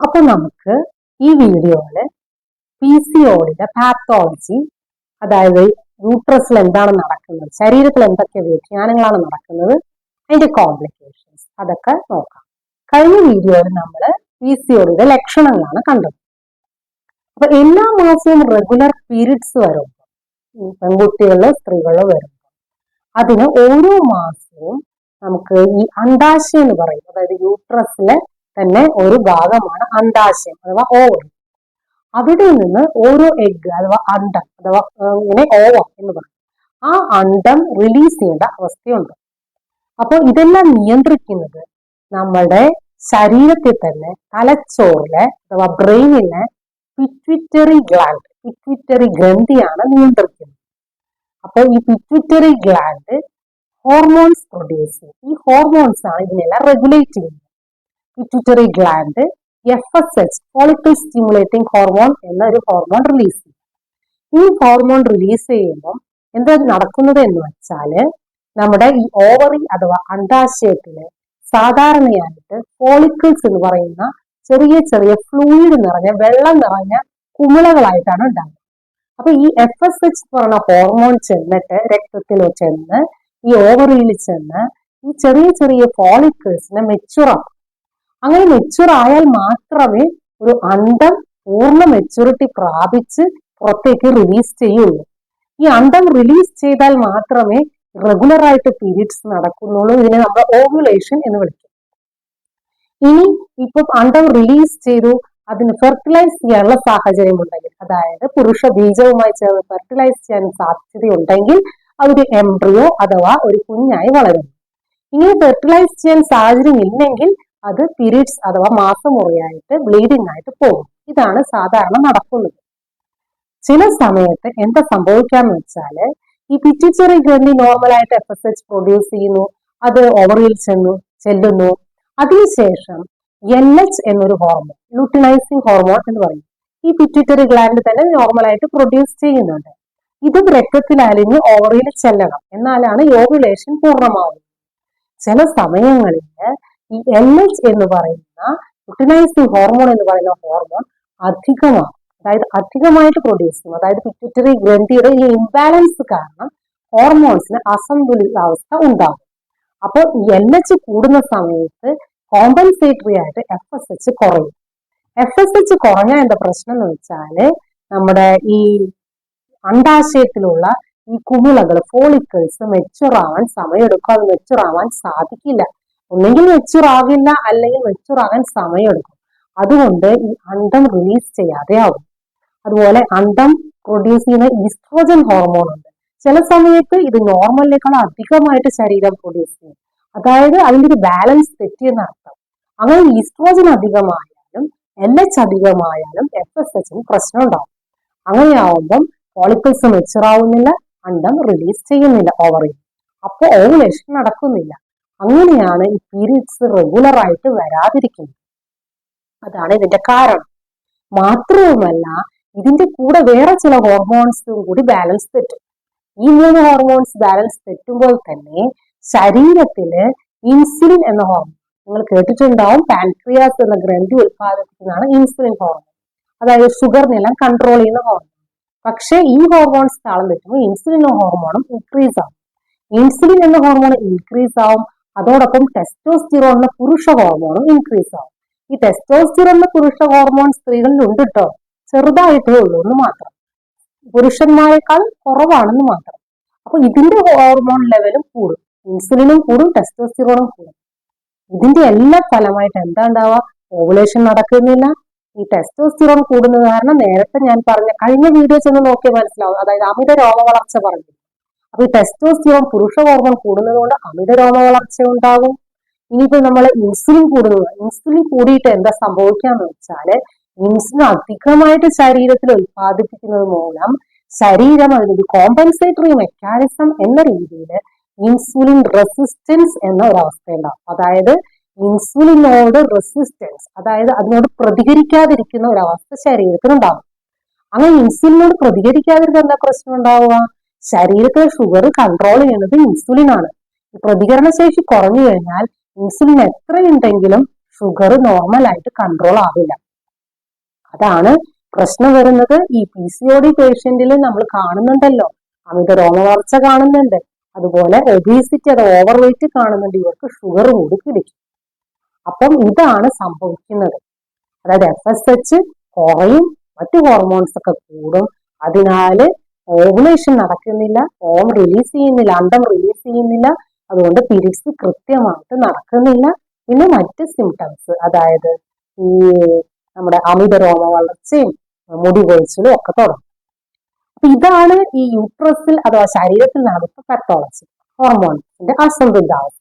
അപ്പൊ നമുക്ക് ഈ വീഡിയോയിൽ പി സി ഓടിന്റെ പാത്തോളജി അതായത് യൂട്രസിൽ എന്താണ് നടക്കുന്നത് ശരീരത്തിൽ എന്തൊക്കെ വ്യതിയാനങ്ങളാണ് നടക്കുന്നത് അതിന്റെ കോംപ്ലിക്കേഷൻസ് അതൊക്കെ നോക്കാം. കഴിഞ്ഞ വീഡിയോയിൽ നമ്മൾ പി സി ലക്ഷണങ്ങളാണ് കണ്ടത്. അപ്പൊ എല്ലാ മാസവും റെഗുലർ പീരീഡ്സ് വരുമ്പോൾ പെൺകുട്ടികളിലോ സ്ത്രീകളിലോ വരുമ്പോൾ അതിന് ഓരോ മാസവും നമുക്ക് ഈ അണ്ടാശയം എന്ന് പറയും അതായത് യൂട്രസിലെ തന്നെ ഒരു ഭാഗമാണ് അണ്ടാശയം അഥവാ ഓവർ അവിടെ നിന്ന് ഓരോ എഗ് അഥവാ അണ്ടം അഥവാ ഇങ്ങനെ ഓവം എന്ന് പറയും. ആ അണ്ടം റിലീസ് ചെയ്യേണ്ട അവസ്ഥയുണ്ട്. അപ്പോൾ ഇതെല്ലാം നിയന്ത്രിക്കുന്നത് നമ്മുടെ ശരീരത്തിൽ തന്നെ തലച്ചോറിലെ അഥവാ ബ്രെയിനിലെ പിറ്റ്വിറ്ററി ഗ്ലാൻഡ് പിറ്റ്വിറ്ററി ഗ്രന്ഥിയാണ് നിയന്ത്രിക്കുന്നത്. അപ്പോൾ ഈ പിറ്റ്വിറ്ററി ഗ്ലാൻഡ് ഹോർമോൺസ് പ്രൊഡ്യൂസ് ചെയ്യും ഈ ഹോർമോൺസ് ആണ് ഇതിനെല്ലാം റെഗുലേറ്റ് ചെയ്യുന്നത്. Pituitary gland F S H follicle stimulating hormone എന്ന ഒരു ഹോർമോൺ റിലീസ് ചെയ്യും. ഈ ഹോർമോൺ റിലീസ് ചെയ്യുമ്പോൾ എന്താ നടക്കുന്നത് എന്ന് വെച്ചാൽ നമ്മുടെ ഈ ഓവറി അഥവാ അണ്ടാശയത്തിൽ സാധാരണയായിട്ട് ഫോളിക്കിൾസ് എന്ന് പറയുന്ന ചെറിയ ചെറിയ ഫ്ലൂയിഡ് നിറഞ്ഞ വെള്ളം നിറഞ്ഞ കുമിളകളായിട്ടാണ് ഉണ്ടാകുന്നത് അപ്പൊ ഈ എഫ് എസ് എച്ച് എന്ന് പറയുന്ന ഹോർമോൺ ചെന്നിട്ട് രക്തത്തിലോ ചെന്ന് ഈ ഓവറിയിൽ ചെന്ന് ഈ ചെറിയ ചെറിയ ഫോളിക്കിൾസിനെ മെച്ചുറാക്കും അങ്ങനെ മെച്യൂർ ആയാൽ മാത്രമേ ഒരു അണ്ടം പൂർണ മെച്ചൂരിറ്റി പ്രാപിച്ച് പുറത്തേക്ക് റിലീസ് ചെയ്യുള്ളൂ. ഈ അണ്ടം റിലീസ് ചെയ്താൽ മാത്രമേ റെഗുലർ ആയിട്ട് പീരീഡ്സ് നടക്കുന്നുള്ളൂ ഇതിനെ നമ്മൾ ഓവുലേഷൻ എന്ന് വിളിക്കും. ഇനി ഇപ്പം അണ്ടം റിലീസ് ചെയ്തു അതിന് ഫെർട്ടിലൈസ് ചെയ്യാനുള്ള സാഹചര്യം ഉണ്ടെങ്കിൽ അതായത് പുരുഷ ബീജവുമായി ചേർന്ന് ഫെർട്ടിലൈസ് ചെയ്യാൻ സാധ്യതയുണ്ടെങ്കിൽ അതൊരു എംബ്രിയോ അഥവാ ഒരു കുഞ്ഞായി വളരുന്നു. ഇനി ഫെർട്ടിലൈസ് ചെയ്യാൻ സാഹചര്യം ഇല്ലെങ്കിൽ അത് പീരീഡ്സ് അഥവാ മാസമുറയായിട്ട് ബ്ലീഡിംഗ് ആയിട്ട് പോകും. ഇതാണ് സാധാരണ നടക്കുന്നത്. ചില സമയത്ത് എന്താ സംഭവിക്കാന്ന് വെച്ചാൽ ഈ പിറ്റിച്ചറി ഗ്രന്ഥി നോർമലായിട്ട് എഫ് എസ് എച്ച് പ്രൊഡ്യൂസ് ചെയ്യുന്നു അത് ഓവറിൽ ചെന്നു ചെല്ലുന്നു. അതിനുശേഷം എൽ എച്ച് എന്നൊരു ഹോർമോൺ ലൂട്ടിനൈസിങ് ഹോർമോൺ എന്ന് പറയും. ഈ പിറ്റിറ്ററി ഗ്ലാൻഡ് തന്നെ നോർമലായിട്ട് പ്രൊഡ്യൂസ് ചെയ്യുന്നുണ്ട്. ഇതും രക്തത്തിൽ അലിഞ്ഞ് ഓവറിൽ ചെല്ലണം. എന്നാലാണ് യോഗുലേഷൻ പൂർണമാവുന്നത്. ചില സമയങ്ങളിൽ ഈ എൽ എച്ച് എന്ന് പറയുന്ന ലുട്ടിനൈസിങ് ഹോർമോൺ എന്ന് പറയുന്ന ഹോർമോൺ അധികമാണ്. അതായത് അധികമായിട്ട് പ്രൊഡ്യൂസ് ചെയ്യും അതായത് പിറ്റ്യൂട്ടറി ഗ്രന്ഥിയുടെ ഈ ഇംബാലൻസ് കാരണം ഹോർമോൺസിന് അസന്തുലിതാവസ്ഥ ഉണ്ടാകും. അപ്പോൾ എൽ എച്ച് കൂടുന്ന സമയത്ത് കോമ്പൻസേറ്ററി ആയിട്ട് എഫ് എസ് എച്ച് കുറയും. എഫ് എസ് എച്ച് കുറഞ്ഞ എന്താ പ്രശ്നം എന്ന് വെച്ചാൽ നമ്മുടെ ഈ അണ്ടാശയത്തിലുള്ള ഈ കുമിളകൾ ഫോളിക്കിൾസ് മെച്ചുറാവാൻ സമയമെടുക്കും. അത് മെച്ചുറാവാൻ സാധിക്കില്ല. ഒന്നെങ്കിൽ മെച്ചൂർ ആവില്ല അല്ലെങ്കിൽ മെച്ചൂർ ആകാൻ സമയമെടുക്കും. അതുകൊണ്ട് ഈ അണ്ടം റിലീസ് ചെയ്യാതെ ആവും. അതുപോലെ അണ്ടം പ്രൊഡ്യൂസ് ചെയ്യുന്ന ഈസ്ട്രോജൻ ഹോർമോൺ ഉണ്ട്. ചില സമയത്ത് ഇത് നോർമലിനേക്കാൾ അധികമായിട്ട് ശരീരം പ്രൊഡ്യൂസ് ചെയ്യും. അതായത് അതിന്റെ ഒരു ബാലൻസ് തെറ്റിയെന്ന് അർത്ഥം. അങ്ങനെ ഈസ്ട്രോജൻ അധികമായാലും എൽ എച്ച് അധികമായാലും എഫ് എസ് എച്ചിന് പ്രശ്നം ഉണ്ടാവും. അങ്ങനെയാവുമ്പം പോളിപ്പിൾസ് മെച്ചൂർ ആവുന്നില്ല അണ്ടം റിലീസ് ചെയ്യുന്നില്ല ഓവറിൽ അപ്പോൾ ഓവുലേഷൻ നടക്കുന്നില്ല. അങ്ങനെയാണ് ഈ പീരീഡ്സ് റെഗുലർ ആയിട്ട് വരാതിരിക്കുന്നത്. അതാണ് ഇതിന്റെ കാരണം. മാത്രവുമല്ല ഇതിന്റെ കൂടെ വേറെ ചില ഹോർമോൺസും കൂടി ബാലൻസ് തെറ്റും. ഈ മൂന്ന് ഹോർമോൺസ് ബാലൻസ് തെറ്റുമ്പോൾ തന്നെ ശരീരത്തിൽ ഇൻസുലിൻ എന്ന ഹോർമോൺ നിങ്ങൾ കേട്ടിട്ടുണ്ടാവും പാൻക്രിയാസ് എന്ന ഗ്രന്ഥി ഉത്പാദിപ്പിക്കുന്നതാണ് ഇൻസുലിൻ ഹോർമോൺ അതായത് ഷുഗർ നിലം കൺട്രോൾ ചെയ്യുന്ന ഹോർമോൺ പക്ഷേ ഈ ഹോർമോൺസ് താളം തെറ്റുമ്പോൾ ഇൻസുലിൻ ഹോർമോണും ഇൻക്രീസ് ആവും. ഇൻസുലിൻ എന്ന ഹോർമോൺ ഇൻക്രീസ് ആവും അതോടൊപ്പം ടെസ്റ്റോസ്റ്റിറോൺ എന്ന പുരുഷ ഹോർമോണും ഇൻക്രീസ് ആവും. ഈ ടെസ്റ്റോസ്റ്റിറോൺ എന്ന പുരുഷ ഹോർമോൺ സ്ത്രീകളിൽ ഉണ്ട് കേട്ടോ ചെറുതായിട്ടേ ഉള്ളൂ എന്ന് മാത്രം. പുരുഷന്മാരെക്കാൾ കുറവാണെന്ന് മാത്രം. അപ്പൊ ഇതിന്റെ ഹോർമോൺ ലെവലും കൂടും. ഇൻസുലിനും കൂടും ടെസ്റ്റോസ്റ്റിറോണും കൂടും. ഇതിന്റെ എല്ലാ ഫലമായിട്ട് എന്താ ഉണ്ടാവുക ഓവുലേഷൻ നടക്കുന്നില്ല. ഈ ടെസ്റ്റോസ്റ്റിറോൺ കൂടുന്നത് കാരണം നേരത്തെ ഞാൻ പറഞ്ഞ കഴിഞ്ഞ വീഡിയോസ് ഒന്ന് നോക്കിയാൽ മനസ്സിലാവും. അതായത് അമിത രോഗ വളർച്ച പറഞ്ഞു. അപ്പൊ ഈ ടെസ്റ്റോസ്റ്റിറോൺ പുരുഷ ഹോർമോൺ കൂടുന്നത് കൊണ്ട് അമിത രോമ വളർച്ച ഉണ്ടാകും ഇനിയിപ്പോ നമ്മൾ ഇൻസുലിൻ കൂടുന്നത് ഇൻസുലിൻ കൂടിയിട്ട് എന്താ സംഭവിക്കാന്ന് വെച്ചാൽ ഇൻസുലിൻ അധികമായിട്ട് ശരീരത്തിൽ ഉത്പാദിപ്പിക്കുന്നത് മൂലം ശരീരം അതിനൊരു കോമ്പൻസേറ്ററി മെക്കാനിസം എന്ന രീതിയിൽ ഇൻസുലിൻ റെസിസ്റ്റൻസ് എന്ന ഒരവസ്ഥ അവസ്ഥയുണ്ടാവും അതായത് ഇൻസുലിനോട് റെസിസ്റ്റൻസ് അതായത് അതിനോട് പ്രതികരിക്കാതിരിക്കുന്ന ഒരവസ്ഥ ശരീരത്തിനുണ്ടാവും അങ്ങനെ ഇൻസുലിനോട് പ്രതികരിക്കാതിരുന്ന എന്താ പ്രശ്നം ഉണ്ടാവുക ശരീരത്തിലെ ഷുഗർ കൺട്രോൾ ചെയ്യുന്നത് ഇൻസുലിൻ ആണ്. പ്രതികരണ ശേഷി കുറഞ്ഞു കഴിഞ്ഞാൽ ഇൻസുലിൻ എത്ര ഉണ്ടെങ്കിലും ഷുഗർ നോർമൽ ആയിട്ട് കൺട്രോൾ ആവില്ല. അതാണ് പ്രശ്നം വരുന്നത്. ഈ പി സി ഒ ഡി പേഷ്യന്റിൽ നമ്മൾ കാണുന്നുണ്ടല്ലോ. അമിത രോമവളർച്ച കാണുന്നുണ്ട്. അതുപോലെ ഒബീസിറ്റി അത് ഓവർ വെയിറ്റ് കാണുന്നുണ്ട്. ഇവർക്ക് ഷുഗർ കൂടി പിടിക്കും. അപ്പം ഇതാണ് സംഭവിക്കുന്നത്. അതായത് എഫ് എസ് എച്ച് കുറയും മറ്റു ഹോർമോൺസ് ഒക്കെ കൂടും. അതിനാല് ഓവുലേഷൻ നടക്കുന്നില്ല ഓം റിലീസ് ചെയ്യുന്നില്ല അണ്ടം റിലീസ് ചെയ്യുന്നില്ല. അതുകൊണ്ട് പീരീഡ്സ് കൃത്യമായിട്ട് നടക്കുന്നില്ല. പിന്നെ മറ്റ് സിംറ്റംസ് അതായത് ഈ നമ്മുടെ അമിത രോമ വളർച്ചയും മുടി കൊഴിച്ചിലും ഒക്കെ തുടങ്ങും. അപ്പൊ ഇതാണ് ഈ യൂട്രസിൽ അഥവാ ശരീരത്തിൽ നടക്കുന്ന പത്തോളജി ഹോർമോൺസിന്റെ അസന്തുലിതാവസ്ഥ.